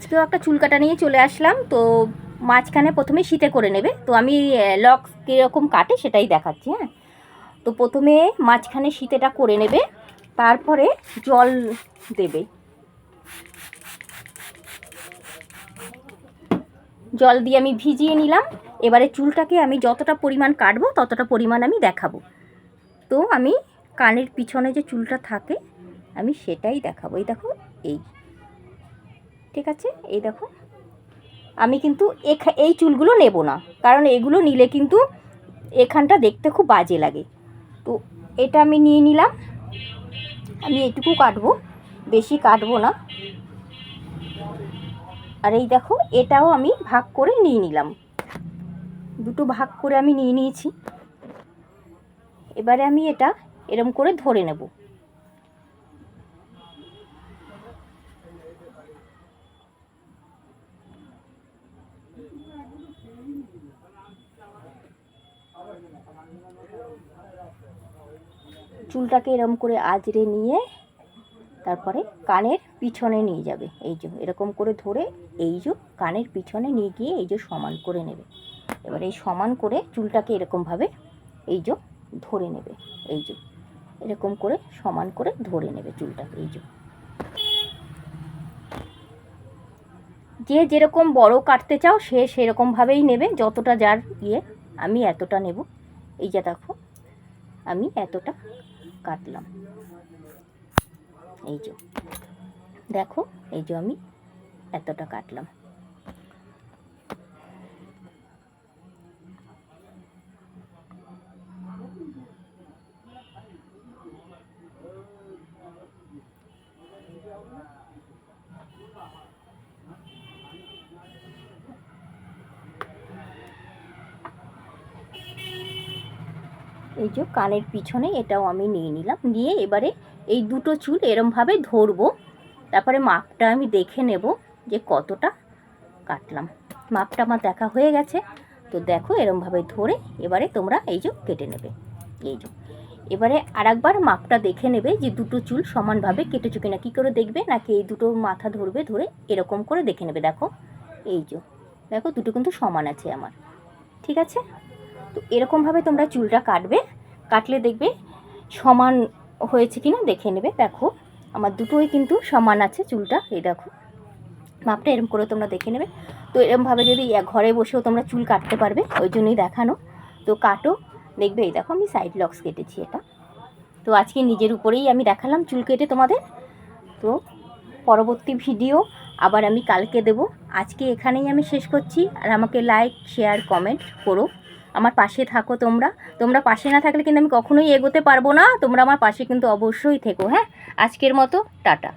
আজকেও একটা চুল কাটা নিয়ে চলে আসলাম, তো মাঝখানে প্রথমে শীতে করে নেবে। তো আমি লক কীরকম কাটে সেটাই দেখাচ্ছি হ্যাঁ? তো প্রথমে মাঝখানে শীতেটা করে নেবে, তারপরে জল দেবে। জল দিয়ে আমি ভিজিয়ে নিলাম, এবারে চুলটাকে আমি যতটা পরিমাণ কাটবো ততটা পরিমাণ আমি দেখাবো। তো আমি কানের পিছনে যে চুলটা থাকে, আমি সেটাই দেখাবো। এই দেখো, এই ঠিক আছে? এই দেখো। আমি কিন্তু এই চুলগুলো নেব না। কারণ এগুলো নিলে কিন্তু এখানটা দেখতে খুব বাজে লাগে। তো এটা আমি নিয়ে নিলাম। আমি এটুকু কাটবো। বেশি কাটবো না। আর এই দেখো, এটাও আমি ভাগ করে নিয়ে নিলাম। দুটো ভাগ করে আমি নিয়ে নিয়েছি। এবারে আমি এটা এরম করে ধরে নেব। চুলটাকে এরম করে আজরে নিয়ে তারপরে কানের পিছনে নিয়ে যাবে। এই যে, এরকম করে ধরে এই যে কানের পিছনে নিয়ে গিয়ে এই যে সমান করে নেবে। এবার এই সমান করে চুলটাকে এরকমভাবে এই যে ধরে নেবে। এই যে, এরকম করে সমান করে ধরে নেবে চুলটাকে এই যে। যে যেরকম বড় কাটতে চাও সে সেরকমভাবেই নেবে, যতটা যার ইয়ে আমি এতটা নেব। এই যে দেখো, আমি এতটা কাটলাম। এই যে দেখো এই যে আমি এতটা কাটলাম। এই যে কানের পিছনে এটাও আমি নিয়ে নিলাম। নিয়ে এবারে এই দুটো চুল এরমভাবে ধরবো। তারপরে মাপটা আমি দেখে নেব যে কতটা কাটলাম। মাপটা আমার দেখা হয়ে গেছে। তো দেখো এরমভাবে ধরে এবারে তোমরা এই যে কেটে নেবে। এই যে। এবারে আরেকবার মাপটা দেখে নেবে যে দুটো চুল সমানভাবে কেটেছো কিনা। কী করে দেখবে? নাকি এই দুটো মাথা ধরবে, ধরে এরকম করে দেখে নেবে। দেখো, এই যে। দেখো, দুটো কিন্তু সমান আছে আমার। ঠিক আছে? তো এরকমভাবে তোমরা চুলটা কাটবে। কাটলে দেখবে সমান হয়েছে কি না দেখে নেবে। দেখো, আমার দুটোই কিন্তু সমান আছে চুলটা, এই দেখো। মাপটা এরম করে তোমরা দেখে নেবে। তো এরমভাবে যদি ঘরে বসেও তোমরা চুল কাটতে পারবে, ওই জন্যই দেখানো। তো কাটো, দেখবে এই দেখো আমি সাইড লক্স কেটেছি এটা। তো আজকে নিজের উপরেই আমি দেখালাম চুল কেটে তোমাদের। তো পরবর্তী ভিডিও আবার আমি কালকে দেব। আজকে এখানেই আমি শেষ করছি। আর আমাকে লাইক শেয়ার কমেন্ট করো। আমার পাশে থাকো তোমরা। তোমরা পাশে না থাকলে কিন্তু আমি কখনোই এগোতে পারব না। তোমরা আমার পাশে কিন্তু অবশ্যই থেকো হ্যাঁ? আজকের মতো, টাটা।